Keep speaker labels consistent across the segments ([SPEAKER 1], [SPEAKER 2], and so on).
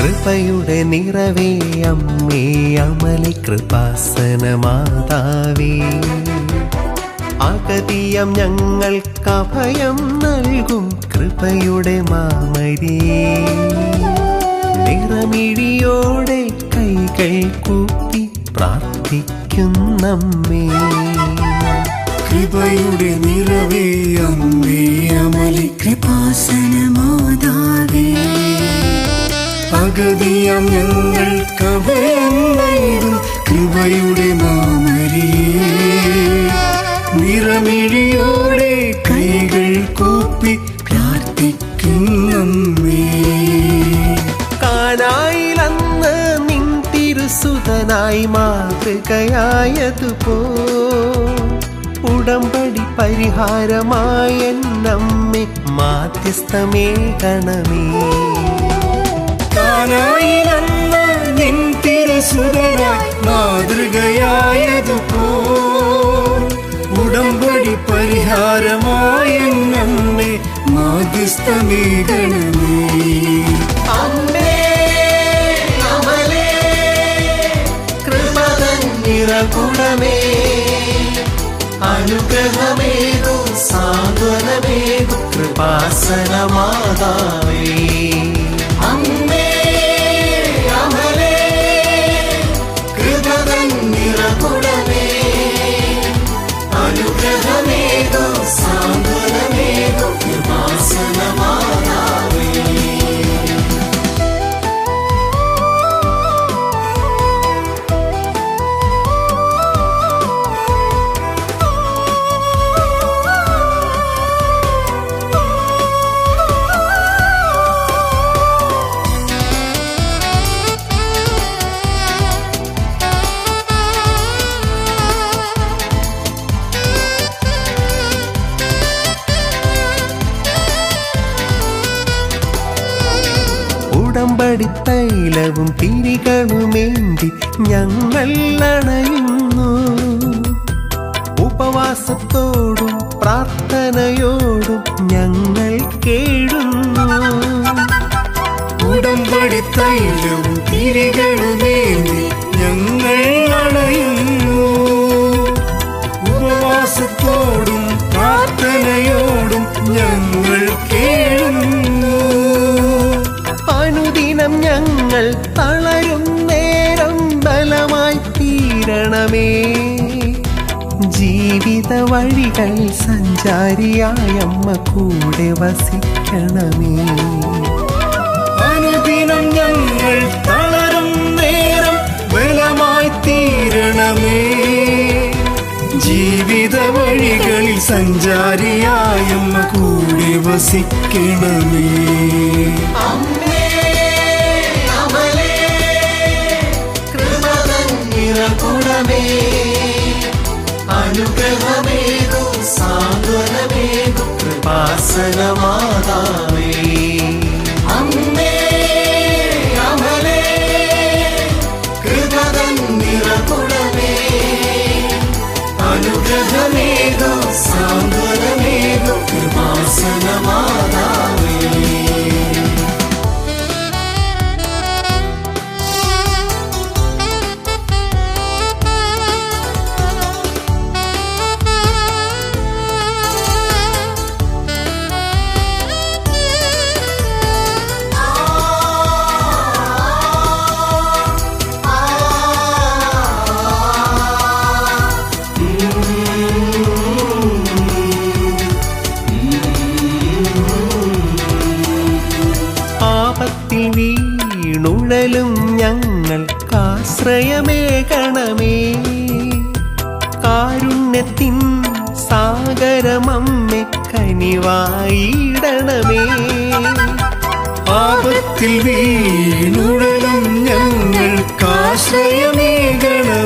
[SPEAKER 1] കൃപയുടെ നിറവേ അമ്മേ അമലി കൃപാസന മാതാവേ അകതിയം ഞങ്ങൾക്ക് അഭയം നൽകും കൃപയുടെ മാമരിയേ. നിറമിഴിയോടെ കൈകൾ കൂപ്പി പ്രാർത്ഥിക്കുന്നമ്മേ
[SPEAKER 2] കൃപയുടെ നിറവേ അമ്മേ അമലി
[SPEAKER 3] കൃപാസനമാതാവേ
[SPEAKER 2] അഗതിയാം ഞങ്ങൾക്ക് അഭയം കൃപയുടെ മാമരിയേ നിറമിഴിയോടെ കൈകൾ കൂപ്പി പ്രാർത്ഥിക്കുന്നമ്മേ
[SPEAKER 1] കാനായിലന്ന് നിൻ തിരുസുതനായി മാതൃകയായതുപോ ഉടമ്പടി പരിഹാരമായ നമ്മെ മാധ്യസ്ഥമേ ഗണമേ.
[SPEAKER 2] കാനായിലന്ന് നിൻ തിരുസുതനായി മാതൃകയായതുപോ. ഉടമ്പടി പരിഹാരമായ നമ്മെ മാധ്യസ്ഥമേ അനുഗ്രഹമേതു
[SPEAKER 1] അമ്മേ അമലേ കൃപതൻ നിറകുണമേ അനുഗ്രഹമേകു സാന്ത്വനമേകു കൃപാസന ഉടമ്പടി തൈലവും തിരികളുമേന്തി ഞങ്ങൾ അണയുന്നു. ഉപവാസത്തോടും പ്രാർത്ഥനയോടും ഞങ്ങൾ കേഴുന്നു.
[SPEAKER 2] ഉടമ്പടി തൈലവും തിരികളുമേന്തി ഞങ്ങൾ അണയുന്നു.
[SPEAKER 1] തളരും നേരം ബലമായി തീരണമേ. ജീവിത വഴികൾ സഞ്ചാരിയായ അമ്മ കൂടെ വസിക്കണമേ.
[SPEAKER 2] അനുദിനം ഞങ്ങൾ തളരും നേരം ബലമായി തീരണമേ. ജീവിത സഞ്ചാരിയായമ്മ കൂടെ വസിക്കണമേ.
[SPEAKER 1] നിറകുണമേ അനുഗ്രഹമേകു സാന്ത്വനമേകു കൃപാസനമാതാമേ അമ്മേ അമലേ കൃപതൻ നിറകുണമേ അനുഗ്രഹമേകു സാന്ത്വനമേകു കൃപാസന ഞങ്ങൾക്കാശ്രയമേകണമേ കാരുണ്യത്തിൻ സാഗരമമ്മെ കനിവായിടണമേ.
[SPEAKER 2] ആപത്തിൽ വീണുടലും ഞങ്ങൾക്കാശ്രയമേകണമേ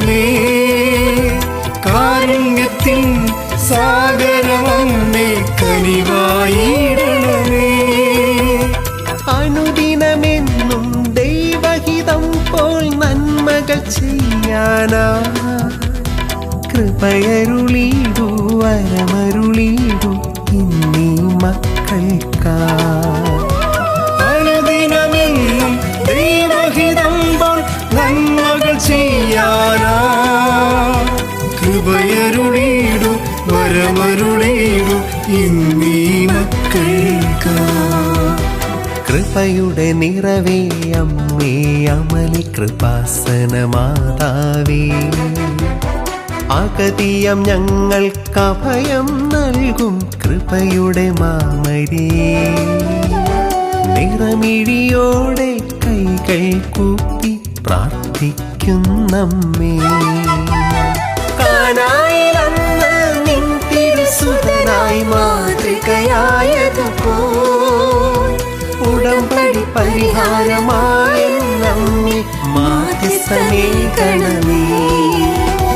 [SPEAKER 1] ചെയ്യാനാ കൃപയരുളീടു കൃപയുടെ നിറവേ അമ്മേ അമലി കൃപാസന മാതാവേ. അഗതിയം ഞങ്ങൾക്ക് അഭയം നൽകും കൃപയുടെ മാമരേ. നിറമിഴിയോടെ കൈകൾ കൂപ്പി പ്രാർത്ഥിക്കുന്നമ്മേ കാനായിലന്ന് നിൻ തിരുസുതനായി മാതൃകയായതുപോൽ ഉടമ്പടി പരിഹാരമായ നമ്മെ മാധ്യസ്ഥനേ ഗണമേ.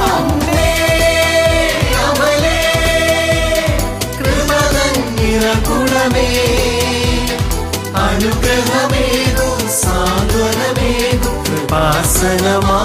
[SPEAKER 1] അമലേ കൃപതന്നിറകുണമേ അനുഗ്രഹമേതു സാന്ത്വനമേതു കൃപാസനമാ